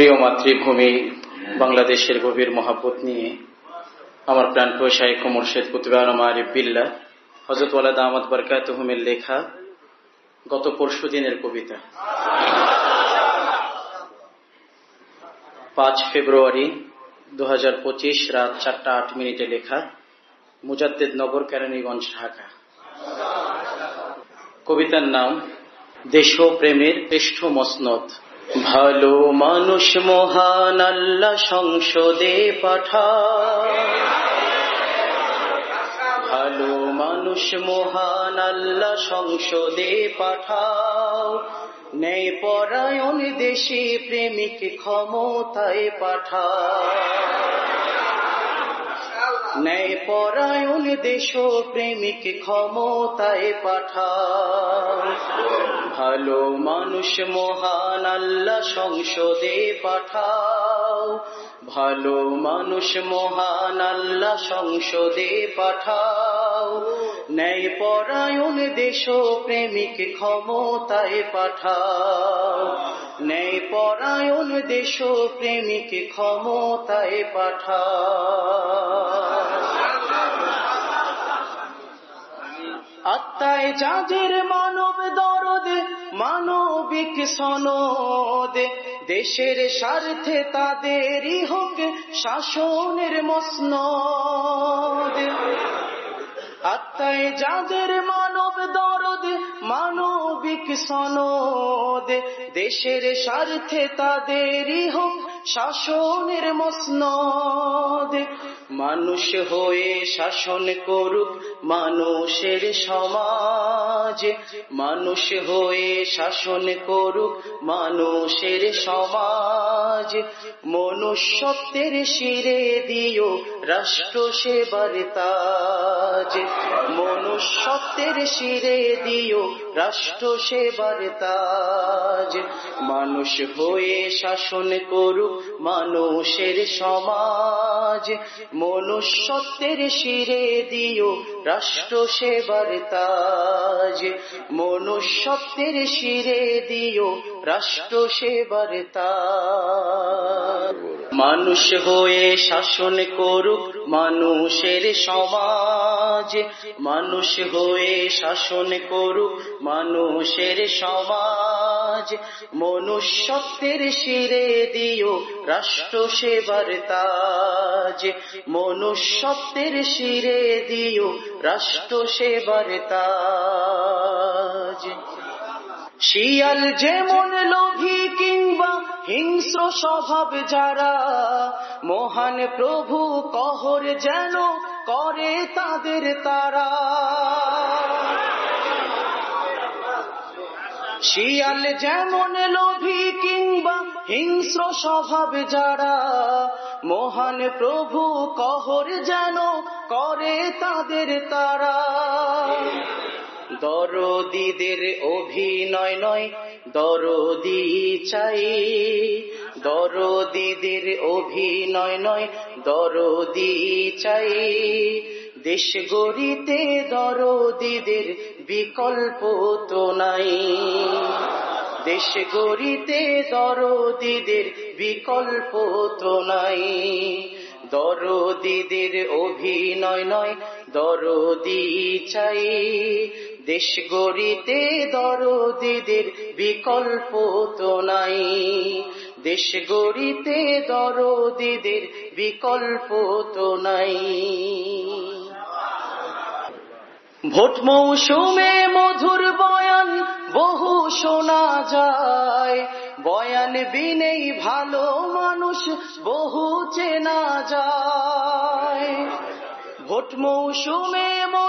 প্রিয় মাতৃভূমি, বাংলাদেশের গভীর মহাব্বত নিয়ে আমার প্রাণ শাহেখ মোর্শেদ কুতুবান মারিফ বিল্লা হজরত ওয়ালাদ আহমদ বরকাতহুমের লেখা গত পরশু দিনের কবিতা। পাঁচ ফেব্রুয়ারি দু হাজার পঁচিশ রাত চারটা আট মিনিটে লেখা মুজাদ্দেদ নগর কেরানীগঞ্জ, ঢাকা। কবিতার নাম দেশ প্রেমের শ্রেষ্ঠ মসনদ ভালো মানুষ মহান আল্লাহ সংসদে পাঠা। ভালো মানুষ মহান আল্লাহ সংসদে পাঠাও নেই পরায়ণ দেশে প্রেমিক ক্ষমতায় পাঠাও ন্যায় পরায়ণ দেশ প্রেমিক ক্ষমতায় পাঠা ভালো মানুষ মহান আল্লাহ সংসদে পাঠাও ভালো মানুষ মহান আল্লাহ সংসদে পাঠাও। ন্যায় পরায়ণ দেশ প্রেমিক ক্ষমতায় পাঠাও। ন্যায় পরায়ণ দেশ প্রেমিক ক্ষমতায় পাঠাও। আত্মায় যাদের মানব দরদ, মানবিক সনদ। দেশের স্বার্থে তাদেরই হোক শাসনের মসনদ। আত্মায় যাদের মা সনদ, দেশের স্বার্থে তাদেরই হোক শাসনের মসনদ। মানুষ হয়ে শাসন করুক মানুষের সমাজ। মানুষ হয়ে শাসন করুক মানুষের সমাজ। মনুষ্যত্বের শিরে দিও রাষ্ট্র সেবার তাজ। মনুষ্যত্বের শিরে দিও রাষ্ট্র তাজ। মানুষ হয়ে শাসন করুক মানুষের সমাজ। মনুষ্যত্বের শিরে দিও রাষ্ট্র সেবার তাজ। মনুষ্যত্বের শিরে দিও রাষ্ট্র সেবার তাজ। মানুষ হয়ে শাসন করুক মানুষের সমাজ। মানুষ হয়ে শাসন করুক মানুষের সমাজ। মনুষ্যত্বের শিরে দিও রাষ্ট্র সেবার তাজ। মনুষ্যত্বের শিরে দিও রাষ্ট্র সেবার তাজ। শিয়াল যেমন লোভী কিংবা হিংস্র স্বভাব যারা, মহান প্রভু কহর যেন করে তাদের তারা। শিয়াল যেমন লোভী কিংবা হিংস্র স্বভাব যারা, মহান প্রভু কহর যেন করে তাদের তারা। দরদিদের অভিনয় নয়, দরদি চাই। দরদিদের অভিনয় নয় দরদি চাই। দেশ গড়িতে দরদিদের বিকল্প তো নাই। দেশ গড়িতে দরদিদের বিকল্প তো নাই। দরদিদের অভিনয় নয়, দরদি চাই। দেশ গড়িতে দরদিদের বিকল্প তো নাই। দেশ গড়িতে দরদিদের বিকল্প তো নাই। ভোট মৌসুমে মধুর বয়ান, বহু শোনা যায়। বয়ান বিনেই ভালো মানুষ, বহু চেনা যায়। ভোট মৌসুমে মধুর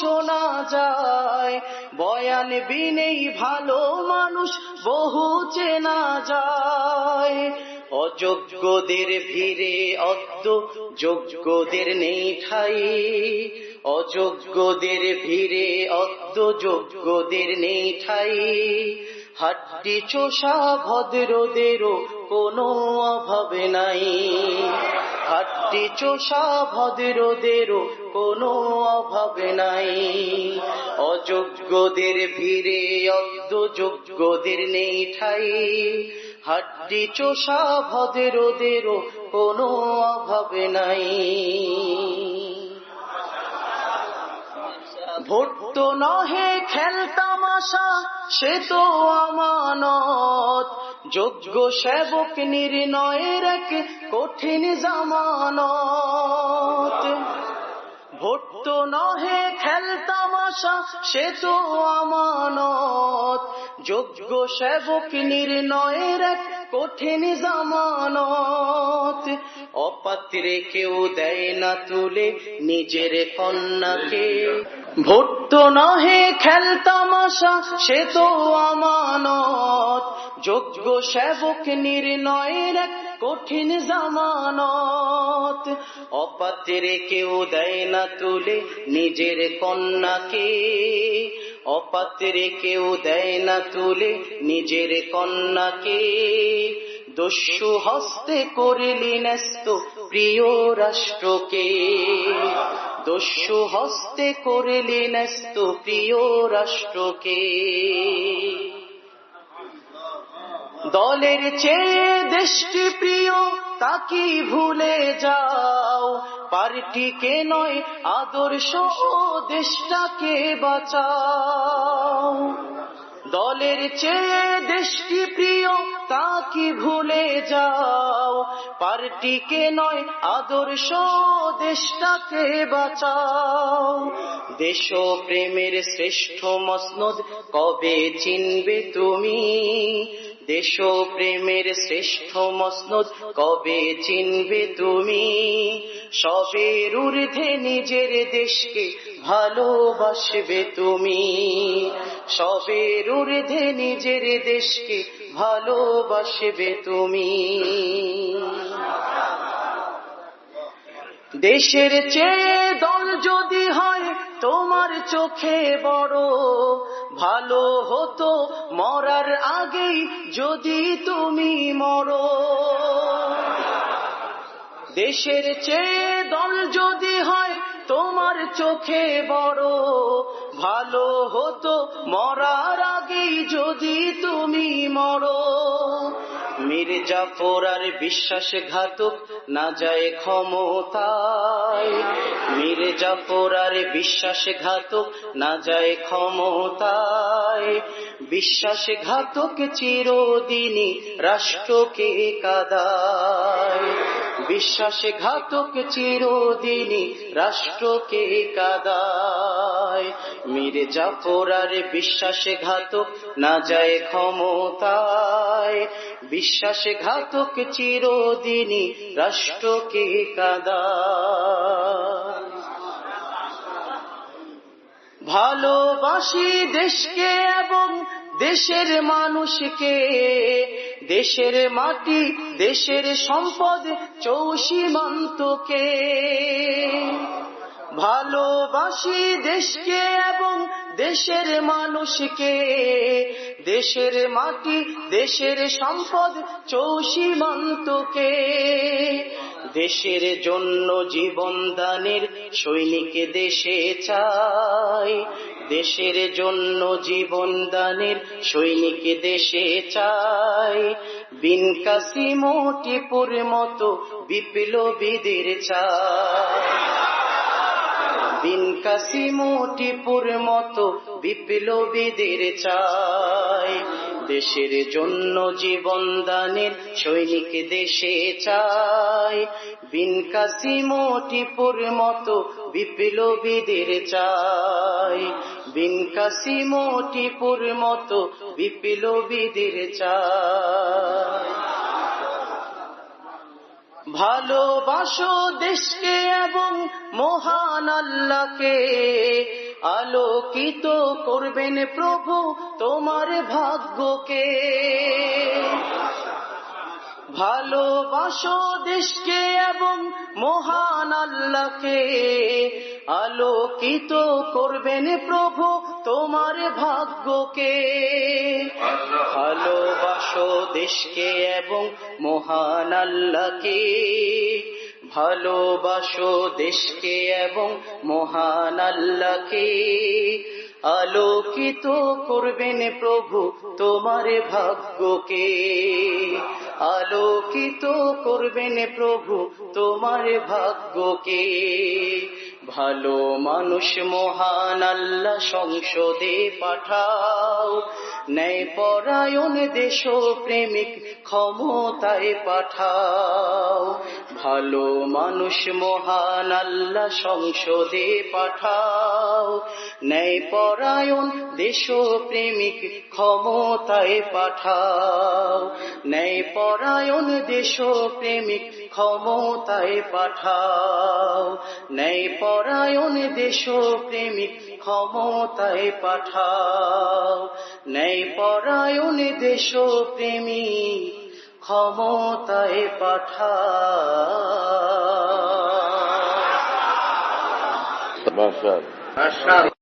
শোনা যায়। বয়ান বিনেই ভালো মানুষ বহু চেনা যায়। অযোগ্যদের ভিড়ে অদ্য যোগ্যদের নেই ঠাই। অযোগ্যদের ভিড়ে অদ্য যোগ্যদের নেই ঠাই। হাড্ডি চোষা ভদ্রদেরও কোনো অভাব নাই। হাড্ডি চোষা ভদ্রদেরও কোনো অভাব নাই। অযোগ্যদের ভিড়ে অদ্য যোগ্যদের নেই ঠাই। হাড্ডি চোষা ভদেরোদেরও কোনো অভাব নাই। ভোট তো নহে খেলতামাশা সে তো আমানত। যোগ্য সেবক নির্ণয়ের এক কঠিন জামানত। তো নহে খেলতামাশা সে তো আমানত। যোগ্য সেবক নির্ণয়ের এক কঠিন জামানত। অপাত্রে কেউ দেয় না তুলে নিজের কন্যাকে। ভোট তো নহে খেলতামাশা সে তো আমানত। যোগ্য সেবক নির্ণয়ের এক কঠিন জামানত। অপাত্রে কেউ দেয় না তুলে নিজের কন্যাকে। অপাত্রে কেউ দেয় না তুলে নিজের কন্যাকে। দস্যু হস্তে করিলি ন্যস্ত প্রিয় রাষ্ট্রকে। দস্যু হস্তে করিলি ন্যস্ত প্রিয় রাষ্ট্রকে। দলের চেয়ে দেশটি প্রিয় তাকি ভুলে যাও। পার্টিকে নয়, আদর্শ দেশটাকে বাঁচাও। দলের চেয়ে দেশটি প্রিয় তা কি ভুলে যাও। পার্টিকে নয়, আদর্শ দেশটাকে বাঁচাও। দেশ প্রেমের শ্রেষ্ঠ মসনদ কবে চিনবে তুমি? দেশ প্রেমের শ্রেষ্ঠ মসনদ, কবে চিনবে তুমি? সবের ঊর্ধ্বে নিজের দেশকে ভালোবাসবে তুমি। সবের ঊর্ধ্বে নিজের দেশকে ভালোবাসবে তুমি। দেশের চেয়ে দল যদি হয়, তোমার চোখে বড়। ভালো হতো মরার আগেই যদি তুমি মরো। দেশের চেয়ে দল যদি হয়, তোমার চোখে বড়। ভালো হতো মরার আগেই যদি তুমি মরো। মির্জাফর আর বিশ্বাসঘাতক না যায় ক্ষমতায়। মির্জাফর আর বিশ্বাসঘাতক না যায় ক্ষমতায়। বিশ্বাসে ঘাতক চিরদিনই রাষ্ট্রকে কাদায়। বিশ্বাসঘাতক চিরদিনই রাষ্ট্রকে কাদায়। মির্জাফর আর বিশ্বাসঘাতক না যায় ক্ষমতায়। বিশ্বাসঘাতক চিরদিনই রাষ্ট্রকে কাদায়। ভালোবাসি দেশকে এবং দেশের মানুষকে। দেশের মাটি, দেশের সম্পদ, চৌসীমান্তকে। ভালোবাসি দেশকে এবং দেশের মানুষকে। দেশের মাটি, দেশের সম্পদ, চৌসীমান্তকে। দেশের জন্য জীবন দানের সৈনিক দেশে চাই। দেশের জন্য জীবন দানের সৈনিক দেশে চাই। বিন কাসিমো টিপুর মতো বিপ্লবীদের চাই। বিন কাসিমো টিপুর মতো বিপ্লবীদের চাই। দেশের জন্য জীবন দানের সৈনিক দেশে চাই। বিন কাসিমো টিপুর মতো বিপ্লবীদের চাই। বিন কাসিমো টিপুর মতো বিপ্লবীদের চাই ভালোবাসো দেশকে এবং মহান আল্লাহকে। আলোকিত করবেন প্রভু তোমার ভাগ্যকে। ভালোবাসো দেশকে এবং মহান আল্লাহকে। আলোকিত করবেন প্রভু তোমার ভাগ্যকে। ভালোবাসো দেশকে এবং মহান আল্লাহকে। ভালোবাসো দেশকে এবং মহান আল্লাহকে। আলোকিত করবেন প্রভু তোমার ভাগ্যকে। আলোকিত করবেন প্রভু তোমার ভাগ্যকে। ভালো মানুষ মহান আল্লাহ সংসদে পাঠাও। ন্যায় পরায়ণ দেশ প্রেমিক ক্ষমতায় পাঠাও। ভালো মানুষ মহান আল্লাহ সংসদে পাঠাও। ন্যায় পরায়ণ দেশ প্রেমিক ক্ষমতায় পাঠাও। ন্যায় পরায়ণ দেশ প্রেমিক ক্ষমতায় পাঠাও। ন্যায় পরায়ণ দেশ প্রেমিক ক্ষমতায় পাঠাও। নেই পরায়ণ দেশ প্রেমিক ক্ষমতায় পাঠাও। মাশাআল্লাহ।